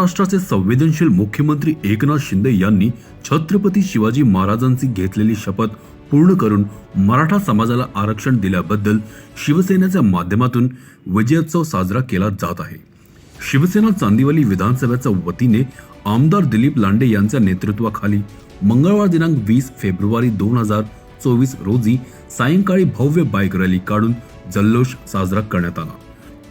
महाराष्ट्राचे संवेदनशील मुख्यमंत्री एकनाथ शिंदे यांनी छत्रपती शिवाजी महाराजांची घेतलेली शपथ पूर्ण करून मराठा समाजाला आरक्षण दिल्याबद्दल शिवसेनेच्या माध्यमातून विजयोत्सव साजरा केला जात आहे. शिवसेना चांदिवली विधानसभेच्या वतीने आमदार दिलीप लांडे यांच्या नेतृत्वाखाली मंगळवार दिनांक वीस फेब्रुवारी दोन हजार चोवीस रोजी सायंकाळी भव्य बाईक रॅली काढून जल्लोष साजरा करण्यात आला.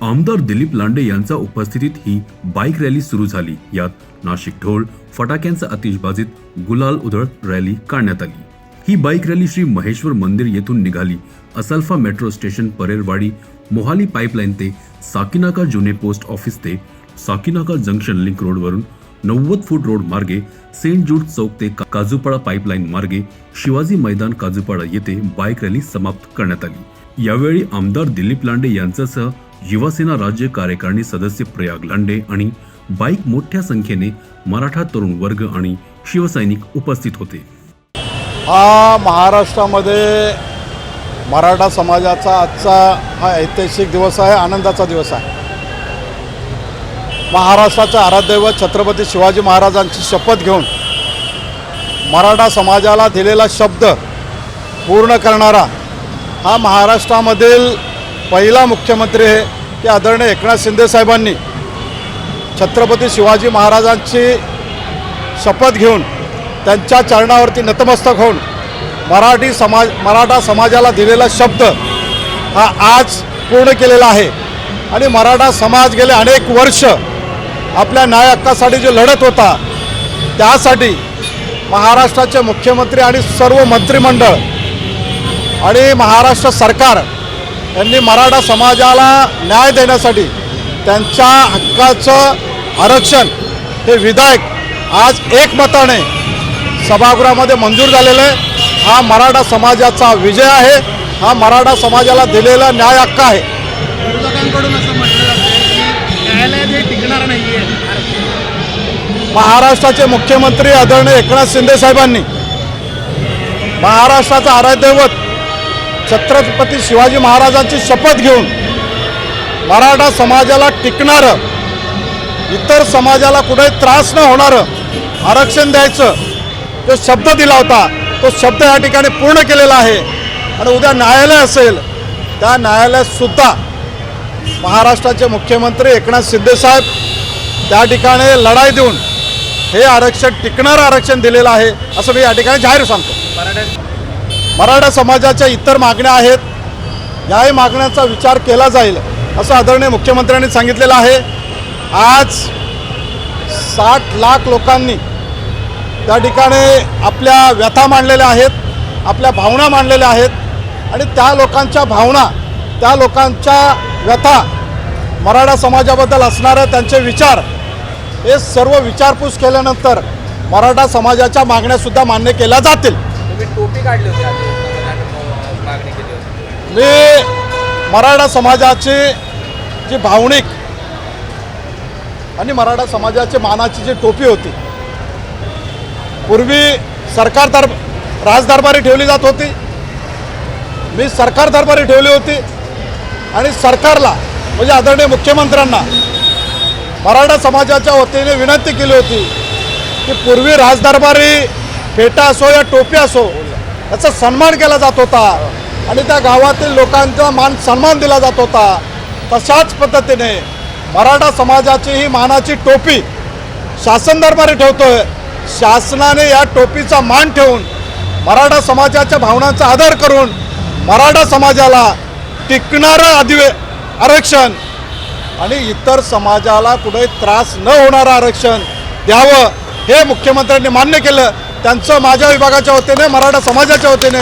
आमदार दिलीप लांडे यांच्या उपस्थितीत ही बाईक रॅली सुरू झाली. यात नाशिक ढोल फटाक्यांचा आतिषबाजीत गुलाल उधळत रॅली काढण्यात आली. ही बाईक रॅली श्री महेश्वर मंदिर येथून निघाली. Asalpha metro station Pereirawadi Mohili pipeline ते साकिनाका जुने पोस्ट ऑफिस ते साकिनाका जंक्शन लिंक रोडवरून नव्वद फूट रोड मार्गे सेंट जूड चौक ते काजूपाडा पाईपलाईन मार्गे शिवाजी मैदान काजूपाडा येथे बाईक रॅली समाप्त करण्यात आली. यावेळी आमदार दिलीप लांडे यांच्यासह युवासेना राज्य कार्यकारिणी सदस्य प्रयाग लांडे आणि बाईक मोठ्या संख्येने मराठा तरुण वर्ग आणि शिवसैनिक उपस्थित होते. हा महाराष्ट्रामध्ये मराठा समाजाचा आजचा हा ऐतिहासिक दिवस आहे आनंदाचा दिवस आहे. महाराष्ट्राचं आराध्यदैवत छत्रपती शिवाजी महाराजांची शपथ घेऊन मराठा समाजाला दिलेला शब्द पूर्ण करणारा हा महाराष्ट्रामधील पहिला मुख्यमंत्री आहे की आदरणीय एकनाथ शिंदे साहेबांनी छत्रपती शिवाजी महाराजांची शपथ घेऊन त्यांच्या चरणावरती नतमस्तक होऊन मराठी समाज मराठा समाजाला दिलेला शब्द हा आज पूर्ण केलेला आहे. आणि मराठा समाज गेले अनेक वर्ष आपल्या न्याय हक्कासाठी जो लढत होता त्यासाठी महाराष्ट्राचे मुख्यमंत्री आणि सर्व मंत्रिमंडळ आणि महाराष्ट्र सरकार यांनी मराठा समाजाला न्याय देण्यासाठी त्यांच्या हक्काचं आरक्षण हे विधायक आज एकमताने सभागृहामध्ये मंजूर झालेलं आहे. हा मराठा समाजाचा विजय आहे. हा मराठा समाजाला दिलेला न्याय हक्क आहे. विरोधकांकडून असं म्हटलं जातं की न्यायालयात हे टिकणार नाही आहे महाराष्ट्राचे मुख्यमंत्री आदरणीय एकनाथ शिंदे साहेबांनी महाराष्ट्राचा आराध्यदैवत छत्रपती शिवाजी महाराजांची शपथ घेऊन मराठा समाजाला टिकणारं इतर समाजाला कुठेही त्रास न होणारं आरक्षण द्यायचं जो शब्द दिला होता तो शब्द या ठिकाणी पूर्ण केलेला आहे. आणि उद्या न्यायालय असेल त्या न्यायालयातसुद्धा महाराष्ट्राचे मुख्यमंत्री एकनाथ शिंदेसाहेब त्या ठिकाणी लढाई देऊन हे आरक्षण टिकणारं आरक्षण दिलेलं आहे असं मी या ठिकाणी जाहीर सांगतो. मराठा समाजाच्या इतर मागण्या आहेत. याही मागण्यांचा विचार केला जाईल असं आदरणीय मुख्यमंत्र्यांनी सांगितलेलं आहे. आज साठ लाख लोकांनी त्या ठिकाणी आपल्या व्यथा मांडलेल्या आहेत आपल्या भावना मांडलेल्या आहेत आणि त्या लोकांच्या भावना त्या लोकांच्या व्यथा मराठा समाजाबद्दल असणारे त्यांचे विचार हे सर्व विचारपूस केल्यानंतर मराठा समाजाच्या मागण्यासुद्धा मान्य केल्या जातील. तुम्ही टोपी काढली होती आधी मागणी केली होती मी मराठा समाजाची जी भावनिक आणि मराठा समाजाची मानाची जी टोपी होती पूर्वी सरकार दर राजदरबारी ठेवली जात होती. मी सरकार दरबारी ठेवली होती आणि सरकारला म्हणजे आदरणीय मुख्यमंत्र्यांना मराठा समाजाच्या वतीने विनंती केली होती की पूर्वी राजदरबारी फेटा असो या टोपी असो याचा सन्मान केला जात होता. आणि त्या गावातील लोकांचा मान सन्मान दिला जात होता. तशाच पद्धतीने मराठा समाजाची ही मानाची टोपी शासन दरबारी ठेवतोय. शासनाने या टोपीचा मान ठेवून मराठा समाजाच्या भावनांचा आदर करून मराठा समाजाला टिकणारं अधिवे आरक्षण आणि इतर समाजाला कुठे त्रास न होणारं आरक्षण द्यावं हे मुख्यमंत्र्यांनी मान्य केलं. त्यांचं माझ्या विभागाच्या वतीने मराठा समाजाच्या वतीने